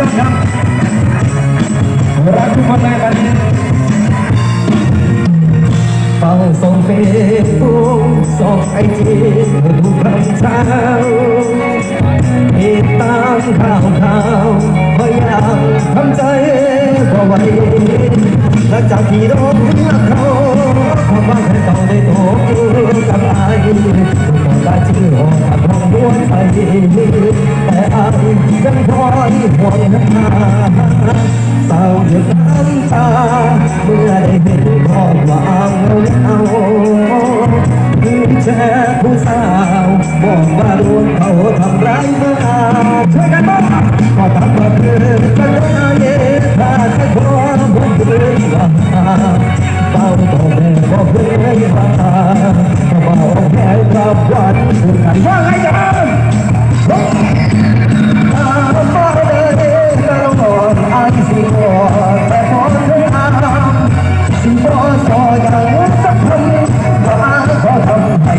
พี่น้องครักทุกคนเลยวันนี้เฝ้าส่งเฟซบุ๊กส่งไอจีทุกครั้งเช้าติดตามข่าวข่าวพยายามทำใจก็ไหวหลังจากที่โดนรักเขาเพราะว่าให้ต้องได้ตกอยู่กับไอ้ก็ได้ชื่อของของดวงใจ แต่ไอ้ยังคอยห่วงหาเศร้าหยุดน้ำตาเมื่อได้เห็นข้อวามเอาคือแชร์ผู้สาวบอกว่าโดนเขาทำร้ายเมื่อช่วยกันบ้างก็ทำมาเพื่อกันได้ถ้าใครขอมผมเลยว่าเฝ้าต่อแม่บอกเลยว่าก็บอกแค่กับวันคุณกันว่าไงจ๊ะ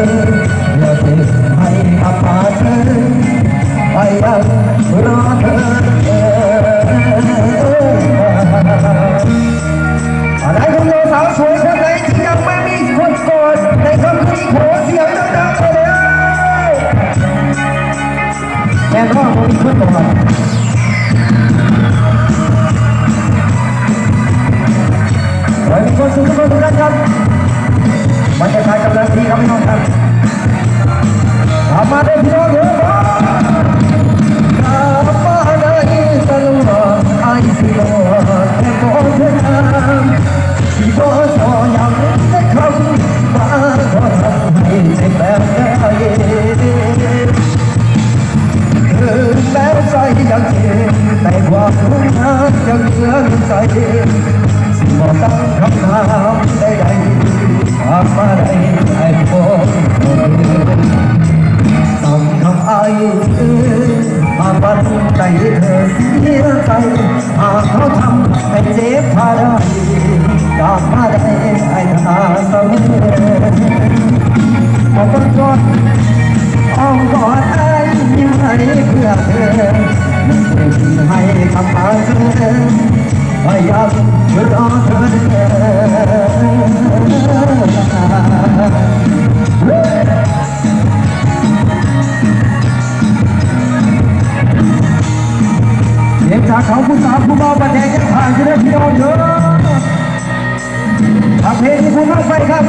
ธอเธอเธอให้อาปาเธอไปยังรอเธออะไรคุณโยสาวสวยคนไหนที่ยังไม่มีคนโกดในคำที่โหเสียงดังๆเลยแม่ก็มีคนก่อนขอให้มีความสุขทุกคนทุกท่านครับบรรยากาศกำลังดีครับพี่น้องครับทำ มาได้พี่น้องเยอะมากมาได้ตลอดไอ้สิโลแค่บอกเธอที่บอกสอยังจะคำว่าขอทำให้เจ็บแบบได้ถึงแม้ใจยังเจ็บแต่ความรู้นักยังเหลือใจสิบอกตั้งคำถามใดๆ มาบันใจเธอเสียใจหากเขาทำให้เจ็บพาได้กลับมาได้ไอ้ตาเสมอขอบคุณอ้อมกอดไอ้ยิ้มให้เพื่อเธอให้คำอาเธอพยายามรอเธอ เสียงจากเขาผู้สาวผู้เบาประเทศจะผ่านจะได้พี่น้องเถอะทำเพลงที่คุณต้องไปครับ